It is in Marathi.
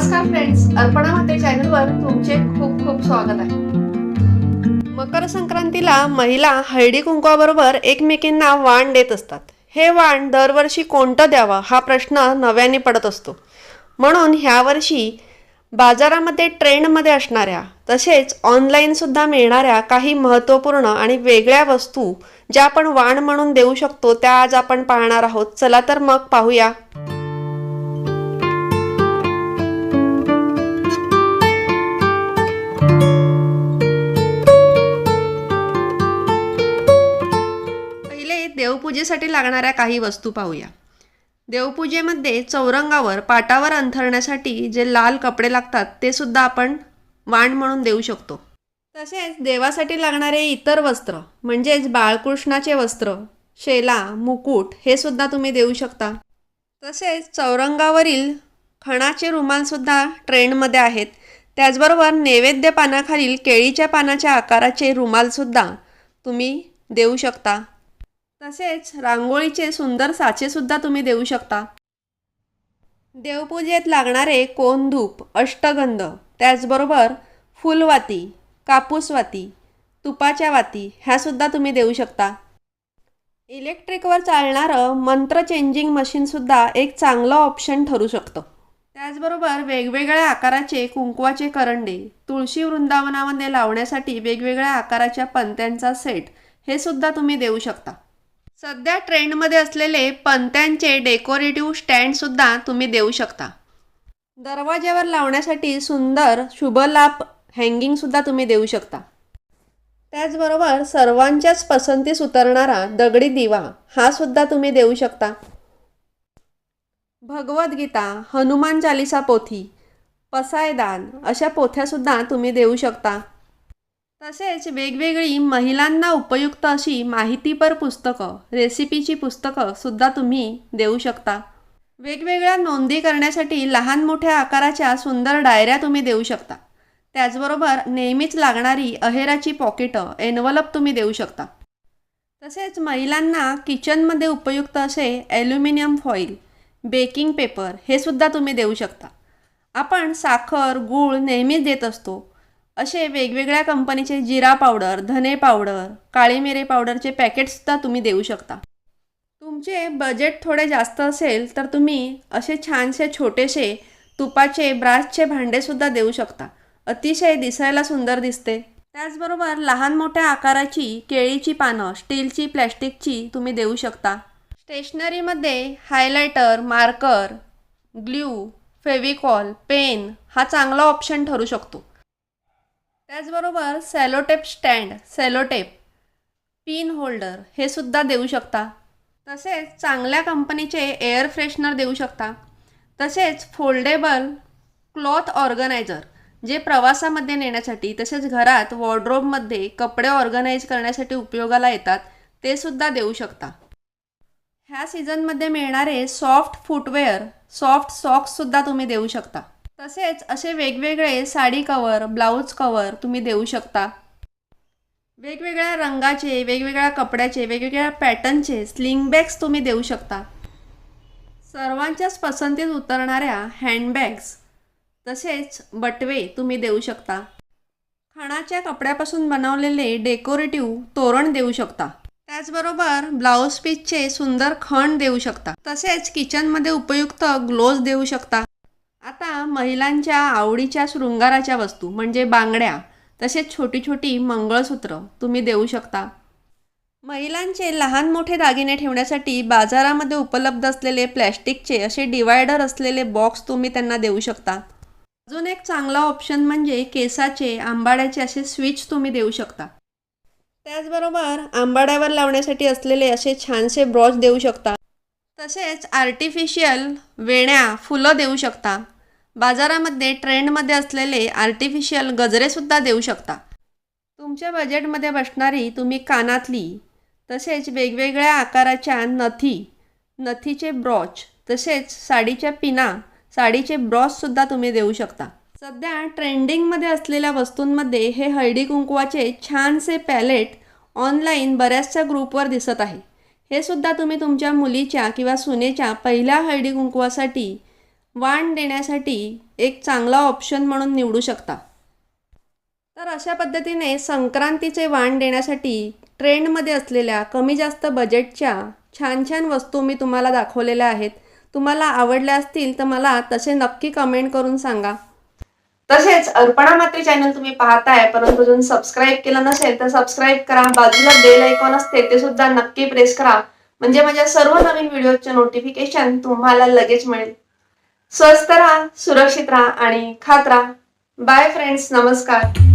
नमस्कार फ्रेंड्स अर्पणा माते चॅनलवर तुमचे खूप खूप स्वागत आहे. मकर संक्रांतीला महिला हळदी कुंकवाबरोबर एकमेकींना वाण देत असतात. हे वाण दरवर्षी कोणतं द्यावं हा प्रश्न नव्याने पडत असतो. म्हणून ह्यावर्षी बाजारामध्ये ट्रेंडमध्ये असणाऱ्या तसेच ऑनलाईनसुद्धा मिळणाऱ्या काही महत्त्वपूर्ण आणि वेगळ्या वस्तू ज्या आपण वाण म्हणून देऊ शकतो त्या आज आपण पाहणार आहोत. चला तर मग पाहूया. देवपूजेसाठी लागणाऱ्या काही वस्तू पाहूया. देवपूजेमध्ये चौरंगावर पाटावर अंथरण्यासाठी जे लाल कपडे लागतात ते सुद्धा आपण वाण म्हणून देऊ शकतो. तसेच देवासाठी लागणारे इतर वस्त्र म्हणजेच बाळकृष्णाचे वस्त्र शेला मुकुट हे सुद्धा तुम्ही देऊ शकता. तसेच चौरंगावरील खणाचे रुमालसुद्धा ट्रेंडमध्ये आहेत. त्याचबरोबर नैवेद्य पानाखालील केळीच्या पानाच्या आकाराचे रुमालसुद्धा तुम्ही देऊ शकता. तसेच रांगोळीचे सुंदर साचेसुद्धा तुम्ही देऊ शकता. देवपूजेत लागणारे कोंधूप अष्टगंध त्याचबरोबर फुलवाती कापूसवाती तुपाच्या वाती ह्यासुद्धा तुम्ही देऊ शकता. इलेक्ट्रिकवर चालणारं मंत्र चेंजिंग मशीनसुद्धा एक चांगलं ऑप्शन ठरू शकतं. त्याचबरोबर वेगवेगळ्या आकाराचे कुंकवाचे करंडे तुळशी वृंदावनामध्ये लावण्यासाठी वेगवेगळ्या आकाराच्या पंत्यांचा सेट हे सुद्धा तुम्ही देऊ शकता. सध्या ट्रेंडमध्ये असलेले पंत्यांचे डेकोरेटिव्ह स्टँडसुद्धा तुम्ही देऊ शकता. दरवाज्यावर लावण्यासाठी सुंदर शुभलाभ हँगिंगसुद्धा तुम्ही देऊ शकता. त्याचबरोबर सर्वांच्याच पसंतीस उतरणारा दगडी दिवा हा सुद्धा तुम्ही देऊ शकता. भगवद्गीता हनुमान चालिसा पोथी पसायदान अशा पोथ्यासुद्धा तुम्ही देऊ शकता. तसेच वेगवेगळी महिलांना उपयुक्त अशी माहितीपर पुस्तकं रेसिपीची पुस्तकं सुद्धा तुम्ही देऊ शकता. वेगवेगळ्या नोंदी करण्यासाठी लहान मोठ्या आकाराच्या सुंदर डायऱ्या तुम्ही देऊ शकता. त्याचबरोबर नेहमीच लागणारी अहेराची पॉकेटं एनवलप तुम्ही देऊ शकता. तसेच महिलांना किचनमध्ये उपयुक्त असे ॲल्युमिनियम फॉईल बेकिंग पेपर हे सुद्धा तुम्ही देऊ शकता. आपण साखर गूळ नेहमीच देत असतो. असे वेगवेगळ्या कंपनीचे जिरा पावडर धने पावडर काळी मिरे पावडरचे पॅकेटसुद्धा तुम्ही देऊ शकता. तुमचे बजेट थोडे जास्त असेल तर तुम्ही असे छानसे छोटेसे तुपाचे ब्रासचे भांडेसुद्धा देऊ शकता. अतिशय दिसायला सुंदर दिसते. त्याचबरोबर लहान मोठ्या आकाराची केळीची पानं स्टीलची प्लॅस्टिकची तुम्ही देऊ शकता. स्टेशनरीमध्ये highlighter marker glue Fevicol pen हा चांगला ऑप्शन ठरू शकतो. त्याचबरोबर sellotape stand sellotape pin holder हे सुद्धा देऊ शकता. तसेच चांगल्या कंपनीचे एअर फ्रेशनर देऊ शकता. तसेच फोल्डेबल क्लॉथ ऑर्गनायझर जे प्रवासामध्ये नेण्यासाठी तसेच घरात वॉर्ड्रोबमध्ये कपडे ऑर्गनाईज करण्यासाठी उपयोगाला येतात ते सुद्धा देऊ शकता. ह्या सीझनमध्ये मिळणारे सॉफ्ट फुटवेअर सॉफ्ट सॉक्ससुद्धा तुम्ही देऊ शकता. तसेच असे वेगवेगळे साडी कवर ब्लाऊज कवर तुम्ही देऊ शकता. वेगवेगळ्या रंगाचे वेगवेगळ्या कपड्याचे वेगवेगळ्या पॅटर्नचे स्लिंग बॅग्स तुम्ही देऊ शकता. सर्वांच्याच पसंतीत उतरणाऱ्या हँडबॅग्स तसेच बटवे तुम्ही देऊ शकता. खणाच्या कपड्यापासून बनवलेले डेकोरेटिव्ह तोरण देऊ शकता. त्याचबरोबर ब्लाऊज पीसचे सुंदर खण देऊ शकता. तसेच किचनमध्ये उपयुक्त ग्लोव्ज देऊ शकता. महिलांच्या आवडीच्या शृंगाराच्या वस्तू म्हणजे बांगड्या तसेच छोटी छोटी मंगळसूत्र तुम्ही देऊ शकता. महिलांचे लहान मोठे दागिने ठेवण्यासाठी बाजारामध्ये उपलब्ध असलेले प्लॅस्टिकचे असे डिवायडर असलेले बॉक्स तुम्ही त्यांना देऊ शकता. अजून एक चांगला ऑप्शन म्हणजे केसाचे आंबाड्याचे असे स्विच तुम्ही देऊ शकता. त्याचबरोबर आंबाड्यावर लावण्यासाठी असलेले असे छानसे ब्रॉच देऊ शकता. तसेच आर्टिफिशियल वेण्या फुलं देऊ शकता. बाजारामध्ये ट्रेंडमध्ये असलेले आर्टिफिशियल गजरेसुद्धा देऊ शकता. तुमच्या बजेटमध्ये बसणारी तुम्ही कानातली तसेच वेगवेगळ्या आकाराच्या नथी नथीचे ब्रॉच तसेच साडीच्या पिना साडीचे ब्रॉचसुद्धा तुम्ही देऊ शकता. सध्या ट्रेंडिंगमध्ये असलेल्या वस्तूंमध्ये हे हळदी कुंकवाचे छानसे पॅलेट ऑनलाईन बऱ्याचशा ग्रुपवर दिसत आहे. हे सुद्धा तुम्ही तुमच्या मुलीच्या किंवा सुनेच्या पहिल्या हळदी कुंकवासाठी वाण देण्यासाठी एक चांगला ऑप्शन म्हणून निवडू शकता. तर अशा पद्धतीने संक्रांतीचे वाण देण्यासाठी ट्रेंडमध्ये असलेल्या कमी जास्त बजेटच्या छान छान वस्तू मी तुम्हाला दाखवलेल्या आहेत. तुम्हाला आवडल्या असतील तर मला तसे नक्की कमेंट करून सांगा. तसेच अर्पणा मात्री चॅनल तुम्ही पाहताय परंतु अजून सबस्क्राईब केलं नसेल तर सबस्क्राईब करा. बाजूला बेल आयकॉन असते ते सुद्धा नक्की प्रेस करा. म्हणजे माझ्या सर्व नवीन व्हिडिओचे नोटिफिकेशन तुम्हाला लगेच मिळेल. स्वस्त राहा सुरक्षित राहा आणि खात राहा. बाय फ्रेंड्स नमस्कार.